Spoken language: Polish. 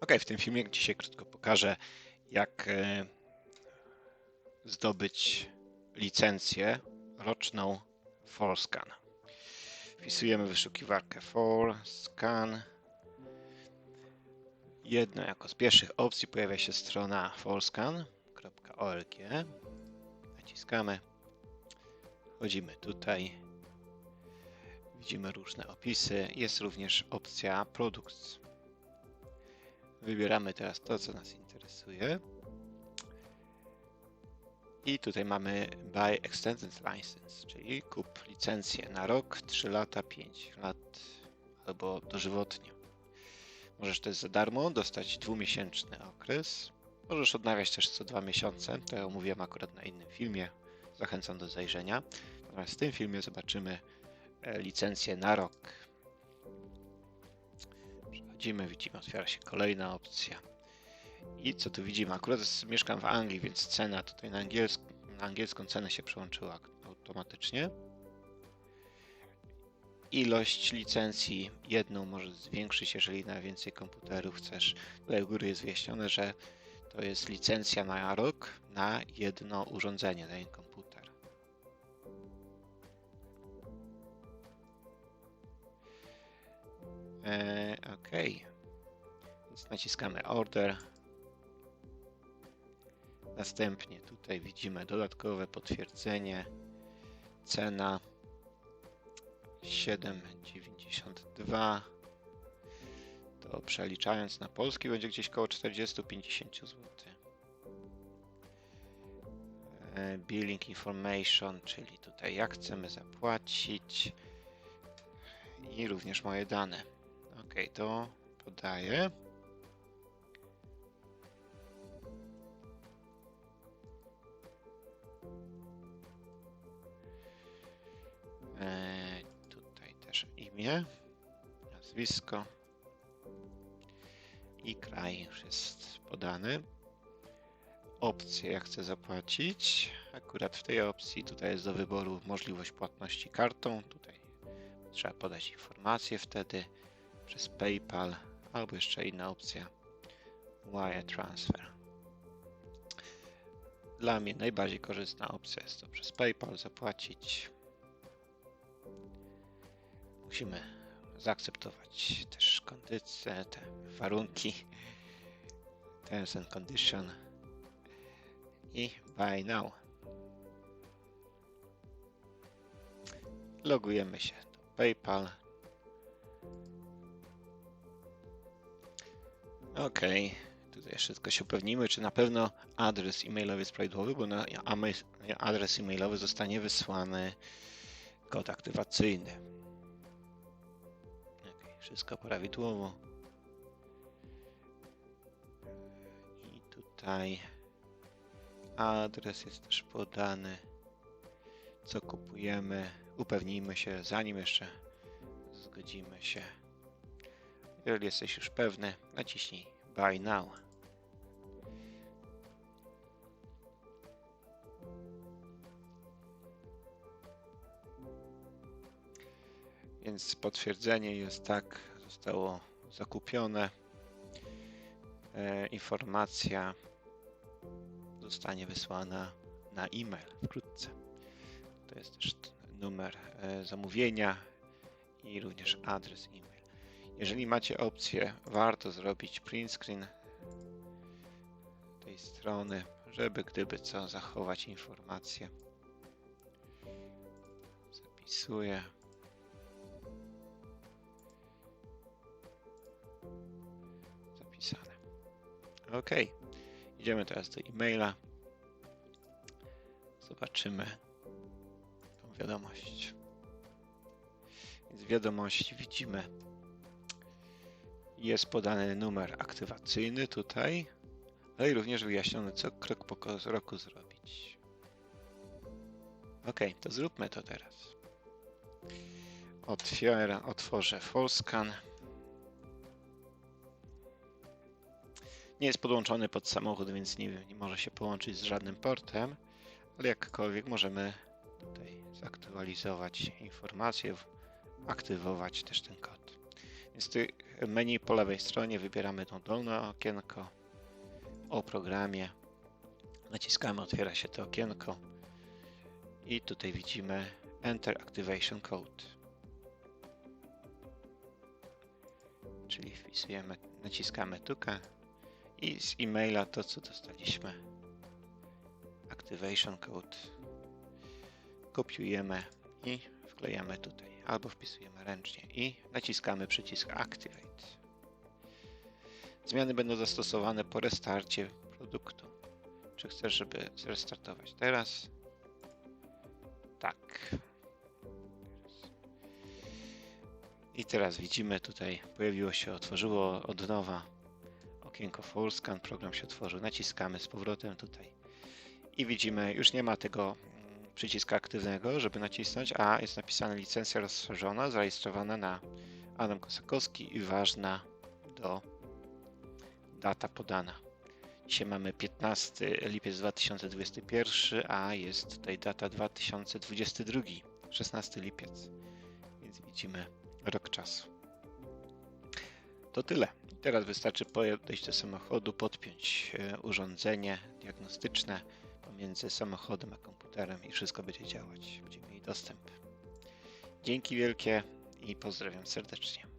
Ok, w tym filmie dzisiaj krótko pokażę, jak e, zdobyć licencję roczną ForScan. Wpisujemy wyszukiwarkę ForScan. Jedno jako z pierwszych opcji pojawia się strona forscan.org. Naciskamy. Wchodzimy tutaj. Widzimy różne opisy. Jest również opcja Products. Wybieramy teraz to, co nas interesuje. I tutaj mamy Buy Extended License, czyli kup licencję na rok, 3 lata, 5 lat albo dożywotnio. Możesz też za darmo dostać dwumiesięczny okres. Możesz odnawiać też co dwa miesiące. To ja omówiłem akurat na innym filmie. Zachęcam do zajrzenia. Natomiast w tym filmie zobaczymy e, licencję na rok. Przechodzimy, widzimy, otwiera się kolejna opcja. I co tu widzimy? Akurat mieszkam w Anglii, więc cena tutaj na, angielsk na angielską cenę się przełączyła automatycznie. Ilość licencji jedną może zwiększyć, jeżeli na więcej komputerów chcesz. Tutaj u góry jest wyjaśnione, że to jest licencja na rok na jedno urządzenie, na jeden komputer. Ok. Więc naciskamy Order. Następnie tutaj widzimy dodatkowe potwierdzenie. Cena 7,92. To przeliczając na polski będzie gdzieś około 40-50 zł. E, billing information, czyli tutaj jak chcemy zapłacić i również moje dane. Ok, to podaję. E, tutaj też imię, nazwisko i kraj już jest podany. Opcje, jak chcę zapłacić. Akurat w tej opcji tutaj jest do wyboru możliwość płatności kartą. Tutaj trzeba podać informację wtedy przez PayPal albo jeszcze inna opcja Wire Transfer. Dla mnie najbardziej korzystna opcja jest to przez PayPal zapłacić. Musimy zaakceptować też kondycje, te warunki, terms and condition i buy now. Logujemy się do PayPal. Ok, tutaj wszystko się upewnimy, czy na pewno adres e-mailowy jest prawidłowy, bo na adres e-mailowy zostanie wysłany kod aktywacyjny. Ok, wszystko prawidłowo. I tutaj adres jest też podany. Co kupujemy? Upewnijmy się, zanim jeszcze zgodzimy się. Jeżeli jesteś już pewny, naciśnij Buy Now. Więc potwierdzenie jest tak, zostało zakupione. E, informacja zostanie wysłana na e-mail wkrótce. To jest też numer e, zamówienia i również adres e-mail. Jeżeli macie opcję, warto zrobić print screen tej strony, żeby gdyby co zachować informacje. Zapisuję. Zapisane. Ok. Idziemy teraz do e-maila. Zobaczymy tą wiadomość. Więc wiadomości widzimy jest podany numer aktywacyjny tutaj, ale i również wyjaśnione, co krok po kroku zrobić. Ok, to zróbmy to teraz. Otwieram, otworzę Folscan. Nie jest podłączony pod samochód, więc nie, nie może się połączyć z żadnym portem, ale jakkolwiek możemy tutaj zaktualizować informację, aktywować też ten kod. Więc tu menu po lewej stronie wybieramy tą dolne okienko o programie. Naciskamy, otwiera się to okienko i tutaj widzimy Enter Activation Code. Czyli wpisujemy, naciskamy tukę i z e-maila to co dostaliśmy. Activation Code. Kopiujemy i wklejamy tutaj, albo wpisujemy ręcznie i naciskamy przycisk Activate. Zmiany będą zastosowane po restarcie produktu. Czy chcesz, żeby zrestartować teraz? Tak. I teraz widzimy tutaj, pojawiło się, otworzyło od nowa okienko Full Scan, program się otworzył. Naciskamy z powrotem tutaj i widzimy, już nie ma tego przyciska aktywnego, żeby nacisnąć, a jest napisane licencja rozszerzona, zarejestrowana na Adam Kosakowski i ważna do data podana. Dzisiaj mamy 15 lipiec 2021, a jest tutaj data 2022, 16 lipiec, więc widzimy rok czasu. To tyle. Teraz wystarczy podejść do samochodu, podpiąć e, urządzenie diagnostyczne pomiędzy samochodem a komputerem i wszystko będzie działać. Będziemy mieli dostęp. Dzięki wielkie i pozdrawiam serdecznie.